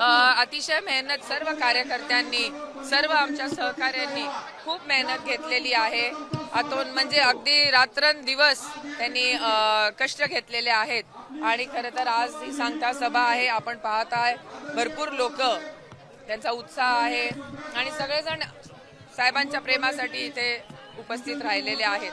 अतिशय मेहनत सर्व कार्यकर्त्यांनी सर्व आमच्या सहकाऱ्यांनी खूप मेहनत घेतलेली आहे. आतून म्हणजे अगदी रात्रंदिवस त्यांनी कष्ट घेतलेले आहेत. आणि खरं तर आज ही सांगता सभा आहे आपण पाहत आहे भरपूर लोक त्यांचा उत्साह आहे. आणि सगळेजण साहेबांच्या प्रेमासाठी इथे उपस्थित राहिलेले आहेत.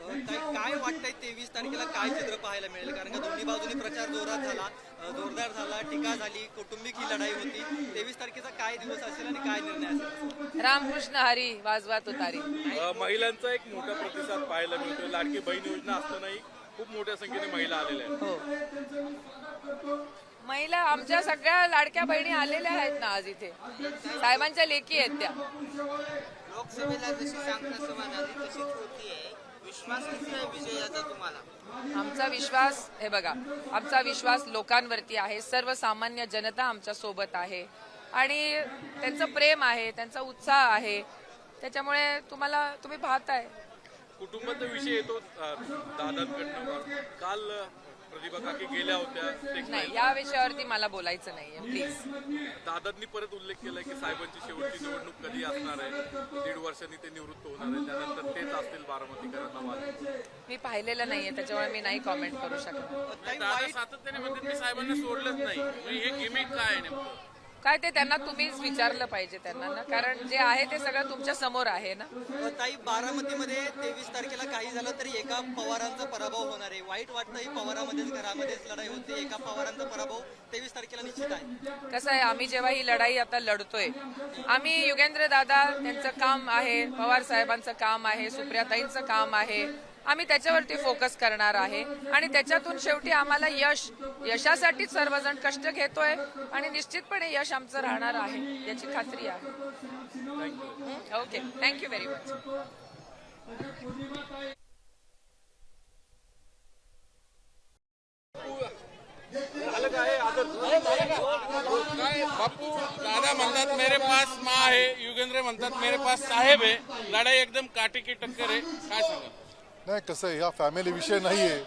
काय काय वाटतंय तेवीस तारखेला काय चित्र पाहायला मिळेल? कारण का दोन्ही बाजूनी प्रचार जोरात झाला जोरदार झाला टीका झाली कौटुंबिक ही लढाई होती. तेवीस तारखेचा काय दिवस असेल आणि काय निर्णय असेल? रामकृष्ण हरी वाजवा तुतारी अ, महिलांचा एक मोठा प्रतिसाद पाहायला मिळतो लाडकी बहीण योजना असतानाही खूप मोठ्या संख्येने महिला आलेल्या आहेत. हो. महिला आमच्या सगळ्या लाडक्या बहिणी आलेल्या आहेत ना आज इथे. साहेबांच्या लेखी आहेत त्या. लोकसभेला जशी सांगता सभा झाली तशीच होतीये. विश्वास आहे विजयाचा तुम्हाला? आमचा विश्वास हे बघा आमचा विश्वास लोकांवरती आहे सर्वसामान्य जनता आमच्यासोबत आहे. आणि त्यांचं प्रेम आहे त्यांचा उत्साह आहे. त्याच्यामुळे तुम्हाला तुम्ही पाहताय. कुटुंबाचा विषय येतो दादांकडनं. काल प्रतिभा काकी गेल्या होत्या. नाही या विषयावरती मला बोलायचं नाहीये प्लीज दादांनी परत उल्लेख केलाय की साहेबांची शेवटची निवडणूक कधी असणार आहे? दीड वर्षांनी ते निवृत्त होणार आहे. त्यानंतर तेच असतील बारामतीकरांना वाद. मी पाहिलेलं नाहीये त्याच्यामुळे मी नाही कॉमेंट करू शकत. दादा सातत्याने म्हणतात मी साहेबांना सोडलंच नाही. हे गिमिक काय आहे नेमकं? काय ते त्यांना तुम्हीच विचारलं पाहिजे त्यांना ना? कारण जे आहे ते सगळं तुमच्यासमोर आहे ना? ताई बारामतीमध्ये तेवीस तारखेला काही झालं तरी एका पवारांचा पराभव होणार आहे. वाईट वाटतं ही पवारामध्येच घरामध्येच लढाई होती. एका पवारांचा पराभव तेवीस तारखेला निश्चित आहे. कसं आहे आम्ही जेव्हा ही लढाई आता लढतोय आम्ही युगेंद्र दादा त्यांचं काम आहे पवार साहेबांचं काम आहे सुप्रियाताईंचं काम आहे. आम्ही त्याच्यावरती फोकस करणार आहे. आणि त्याच्यातून शेवटी आम्हाला यश यशासाठीच सर्वजण कष्ट घेतोय आणि निश्चितपणे यश आमचं राहणार आहे याची खात्री आहे. Okay thank you very much Bapu Dada म्हणतात मेरे पास माँ आहे युगेंद्र म्हणतात मेरे पास साहेब आहे लढाई एकदम काटे की टक्कर आहे. काय सांगा नाही कसं आहे हा फॅमिली विषय नाही आहे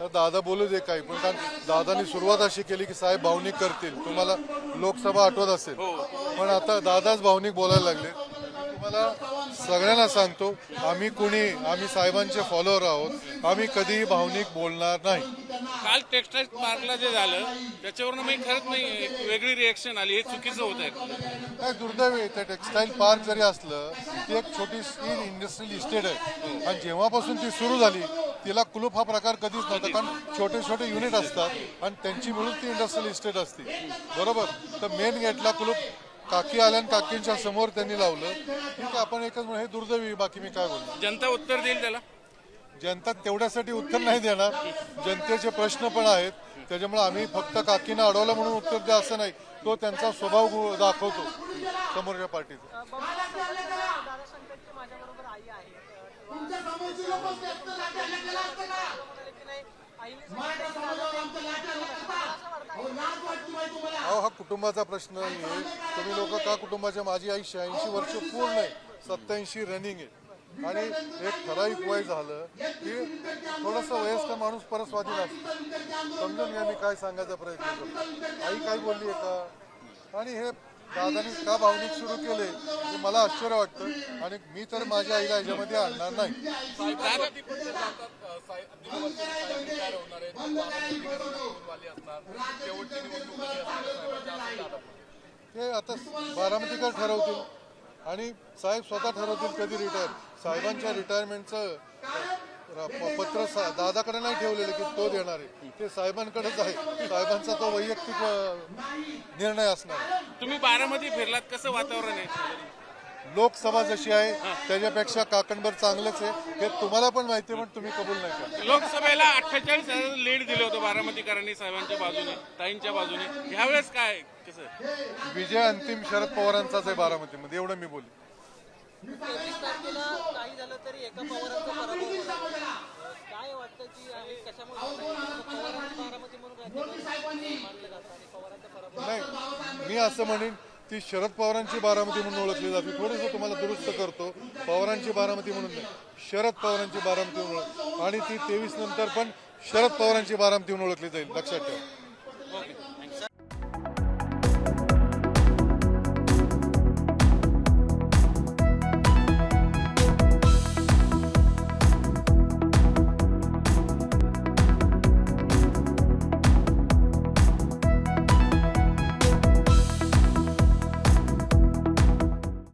तर दादा बोलू दे काही पण कारण दादानी सुरुवात अशी केली की साहेब भावनिक करतील. तुम्हाला लोकसभा आठवत असेल. पण आता दादाच भावनिक बोलायला लागले तुम्हाला सगळ्यांना सांगतो आम्ही कुणी आम्ही साहेबांचे फॉलोअर आहोत. आम्ही कधीही भावनिक बोलणार नाही. काल टेक्सटाईल पार्कला जे झालं त्याच्यावरून मी खरंच नाही एक वेगळी रिएक्शन आली हे चुकीचं होत आहे काय दुर्दैव ते टेक्सटाईल पार्क जरी असलं ती एक छोटी स्किन इंडस्ट्रियल इस्टेट आहे. आणि जेव्हापासून ती सुरू झाली तिला कुलूप हा प्रकार कधीच नव्हता कारण छोटे छोटे युनिट असतात आणि त्यांची मिळून ती इंडस्ट्रियल इस्टेट असते. बरोबर? तर मेन गेटला कुलूप काकी आल्या आणि काकींच्या समोर त्यांनी लावलं. ठीक आहे आपण एकच म्हणू, हे दुर्दैवी बाकी मी काय बोलतो जनता उत्तर देईल त्याला? जनता तेवढ्यासाठी उत्तर नाही देणार. जनतेचे प्रश्न पण आहेत. त्याच्यामुळे आम्ही फक्त काकीनं अडवलं म्हणून उत्तर द्या असं नाही. तो त्यांचा स्वभाव गु- दाखवतो समोरच्या पार्टीचा. अहो हा कुटुंबाचा प्रश्न नाही आहे. तुम्ही लोक का कुटुंबाच्या माझी आई शहाऐंशी वर्ष पूर्ण आहे? सत्याऐंशी रनिंग आहे. आणि एक ठराविक वय झालं की थोडंसं वयस्कर माणूस परत स्वाधीन असतो. समजून घ्या मी काय सांगायचा प्रयत्न करतो. आई काय बोलली आहे का आणि हे दादानी का भावनिक सुरू केले? हे मला आश्चर्य वाटतं. आणि मी तर माझ्या आईला याच्यामध्ये आणणार नाही. ते असणार. शेवटची निवडणूक असणार. ते आता बारामतीकर ठरवतील. आणि साहेब स्वतः ठरवतील कधी रिटायर साहेबांच्या रिटायरमेंटचं पत्र सा- दादाकडे नाही ठेवलेलं की तो देणार आहे. ते साहेबांकडेच आहे. साहेबांचा तो वैयक्तिक निर्णय असणार. तुम्ही बारामती फिरलात कसं वातावरण आहे? लोकसभा जशी आहे त्याच्यापेक्षा काकणभर चांगलंच आहे. हे तुम्हाला पण माहिती आहे, पण तुम्ही कबूल नाही करत. लोकसभेला अठ्ठेचाळीस हजार लीड दिलं होतं बारामतीकरांनी साहेबांच्या बाजूने ताईंच्या बाजूने. ह्यावेळेस काय कसं? विजय अंतिम शरद पवारांचाच आहे बारामतीमध्ये एवढं मी बोलू बारामती नाही मी असं म्हणेन ती शरद पवारांची बारामती म्हणून ओळखली जाते. थोडंसं तुम्हाला दुरुस्त करतो. पवारांची बारामती म्हणून शरद पवारांची बारामती म्हणून आणि ती तेवीस नंतर पण शरद पवारांची बारामती म्हणून ओळखली जाईल. लक्षात ठेवा.